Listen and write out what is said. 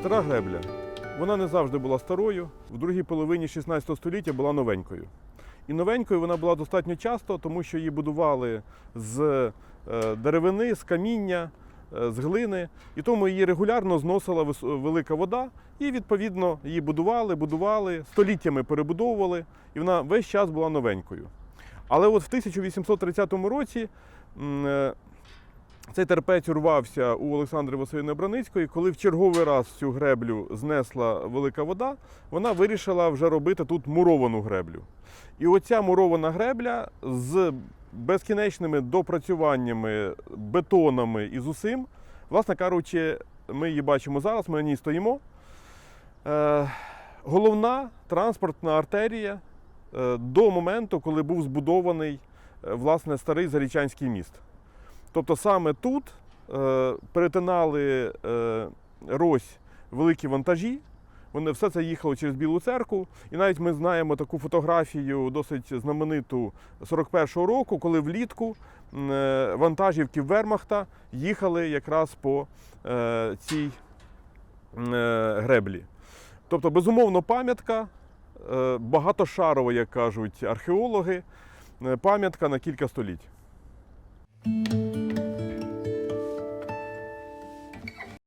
стара гребля. Вона не завжди була старою. В другій половині 16 століття була новенькою. І новенькою вона була достатньо часто, тому що її будували з е, деревини, з каміння, е, з глини. І тому її регулярно зносила велика вода. І відповідно її будували, будували, століттями перебудовували, і вона весь час була новенькою. Але от в 1830 році е, цей терпець урвався у Олександри Василівни Браницької, коли в черговий раз цю греблю знесла велика вода, вона вирішила вже робити тут муровану греблю. І оця мурована гребля з безкінечними допрацюваннями, бетонами і з усім, власне кажучи, ми її бачимо зараз, ми на ній стоїмо. Е, головна транспортна артерія е, до моменту, коли був збудований е, власне старий Зарічанський міст. Тобто саме тут е, перетинали е, Рось великі вантажі. Вони все це їхало через Білу церкву. І навіть ми знаємо таку фотографію досить знамениту 41-го року, коли влітку е, вантажівки Вермахта їхали якраз по е, цій е, греблі. Тобто, безумовно, пам'ятка, е, багатошарова, як кажуть археологи, е, пам'ятка на кілька століть.